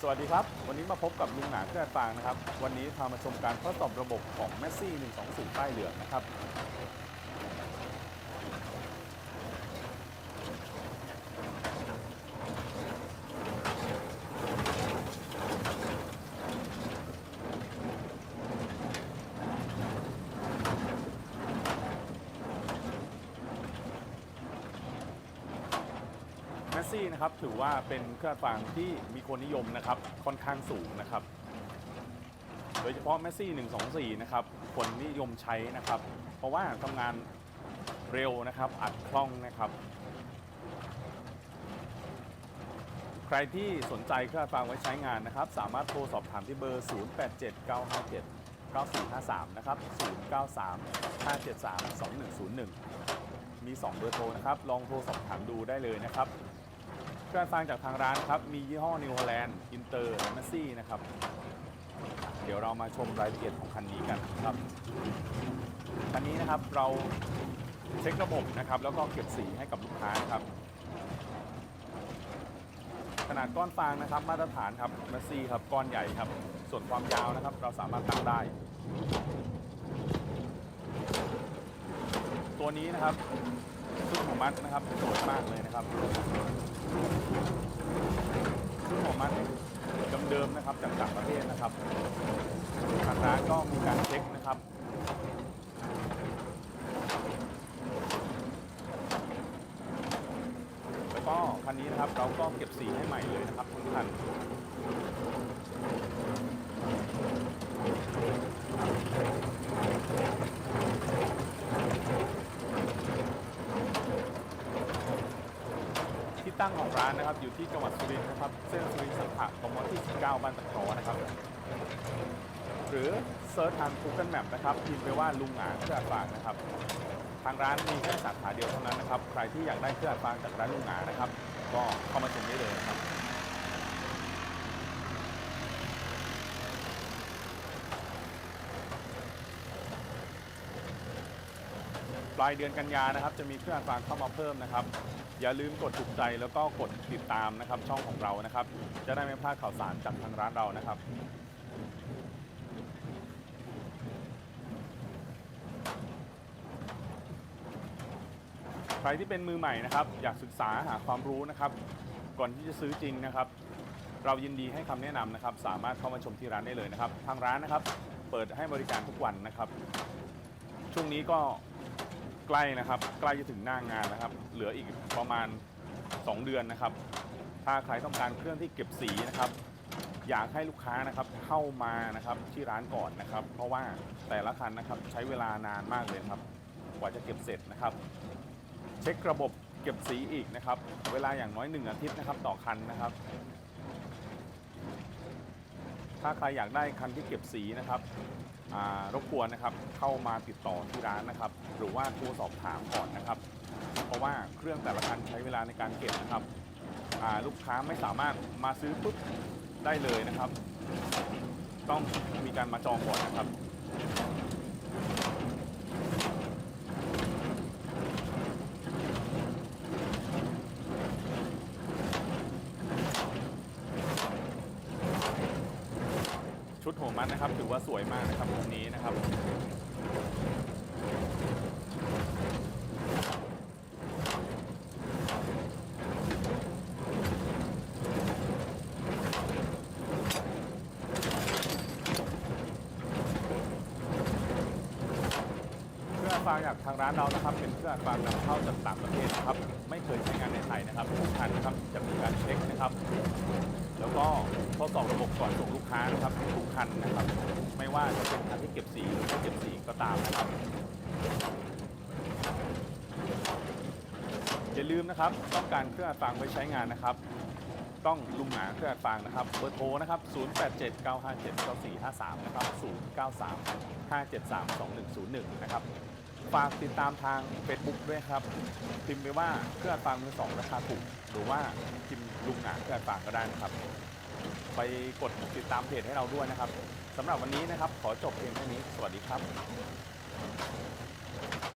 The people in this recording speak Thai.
สวัสดีครับ วันนี้มาพบกับลุงหนาแกรฟางนะครับ วันนี้พามาชมการทดสอบระบบของ m e s s i 120 ป้ายเหลืองนะครับ ซี่นะครับถือว่าเป็นเครื่องฟางที่มีคนนิยมนะครับค่อนข้างสูงนะครับ โดยเฉพาะแมสซี่124 นะครับคนนิยมใช้นะครับ เพราะว่าทำงานเร็วนะครับอัดคล่องนะครับ ใครที่สนใจเครื่องฟางไว้ใช้งานนะครับ สามารถโทรสอบถามที่เบอร์ 087957 9453 นะครับ 093 573 2101 มี 2 เบอร์โทรนะครับ ลองโทรสอบถามดูได้เลยนะครับ เครื่องฟังจากทางร้านครับ มียี่ห้อนิว o ล a นด์อินเตอร์และมัซี่นะครับ เดี๋ยวเรามาชมรายละเอียดของคันนี้กันครับ คันนี้นะครับเราเช็คระบบนะครับ แล้วก็เก็บสีให้กับลูกค้านะครับ ขนาดก้อนฟางนะครับ มาตรฐานครับมัซี่ครับก้อนใหญ่ครับ ส่วนความยาวนะครับ เราสามารถตั้งได้ ตัวนี้นะครับชุดหัวมัดนะครับสวยมากเลยนะครับชุดหัวมัดเดิมๆ นะครับจากต่างประเทศนะครับทางร้านก็มีการเช็คนะครับแล้วก็คันนี้นะครับเราก็เก็บสีให้ใหม่เลยนะครับทุกคัน ที่ตั้งของร้านนะครับ อยู่ที่จังหวัดสุรินทร์นะครับ เส้นสุรินทร์สังขะกมที่19บ้านตะขอนะครับ หรือเซิร์ชทาง Google Map นะครับพิมพ์ไปว่าลุงหงาเครื่องอัดฟางนะครับ ทางร้านมีแค่สาขาเดียวเท่านั้นนะครับ ใครที่อยากได้เครื่องอัดฟางจากร้านลุงหงานะครับ ก็เข้ามาชมได้เลยนะครับ ปลายเดือนกันยานะครับ จะมีเครื่องอัดฟางเข้ามาเพิ่มนะครับ อย่าลืมกดถูกใจแล้วก็กดติดตามนะครับ ช่องของเรานะครับ จะได้ไม่พลาดข่าวสารจากทางร้านเรานะครับใครที่เป็นมือใหม่นะครับ อยากศึกษาหาความรู้นะครับ ก่อนที่จะซื้อจริงนะครับ เรายินดีให้คำแนะนำนะครับ สามารถเข้ามาชมที่ร้านได้เลยนะครับ ทางร้านนะครับ เปิดให้บริการทุกวันนะครับ ช่วงนี้ก็ ใกล้นะครับใกล้จะถึงหน้างงานนะครับ เหลืออีกประมาณ 2 เดือนนะครับ ถ้าใครต้องการเครื่องที่เก็บสีนะครับอยากให้ลูกค้านะครับเข้ามานะครับที่ร้านก่อนนะครับ เพราะว่าแต่ละคันนะครับใช้เวลานานมากเลยครับ กว่าจะเก็บเสร็จนะครับ เช็คระบบเก็บสีอีกนะครับ เวลาอย่างน้อย 1 อาทิตย์นะครับ ต่อคันนะครับ ถ้าใครอยากได้คันที่เก็บสีนะครับ รบกวนนะครับเข้ามาติดต่อที่ร้านนะครับ หรือว่าโทรสอบถามก่อนนะครับ เพราะว่าเครื่องแต่ละคันใช้เวลาในการเก็บนะครับลูกค้าไม่สามารถมาซื้อปุ๊บได้เลยนะครับ ต้องมีการมาจองก่อนนะครับ ชุดหัวมันนะครับ ถือว่าสวยมากนะครับตรงนี้นะครับเครื่องอัดฟางจากทางร้านเรานะครับ เป็นเครื่องอัดฟางนำเข้าจากต่างประเทศนะครับ ไม่เคยใช้งานในไทยนะครับทุกคันนะครับจะมีการเช็คนะครับ แล้วก็ทดสอบระบบก่อนส่งลูกค้านะครับทุกคันนะครับ ไม่ว่าจะเป็นคันที่เก็บสีหรือไม่เก็บสีก็ตามนะครับ อย่าลืมนะครับ ต้องการเครื่องอัดฟางไว้ใช้งานนะครับ ต้องลุงหนาเครื่องอัดฟางนะครับเบอร์โทรนะครับ 0879579453 นะครับ 0935732101 นะครับฝากติดตามทาง Facebook ด้วยครับ พิมพ์ไปว่าเครื่องอัดฟางมือสองราคาถูกหรือว่าพิมพ์ลุง หนาเครื่องอัดางก็ได้นะครับ ไปกดติดตามเพจให้เราด้วยนะครับสำหรับวันนี้นะครับ ขอจบเพียงเท่านี้ สวัสดีครับ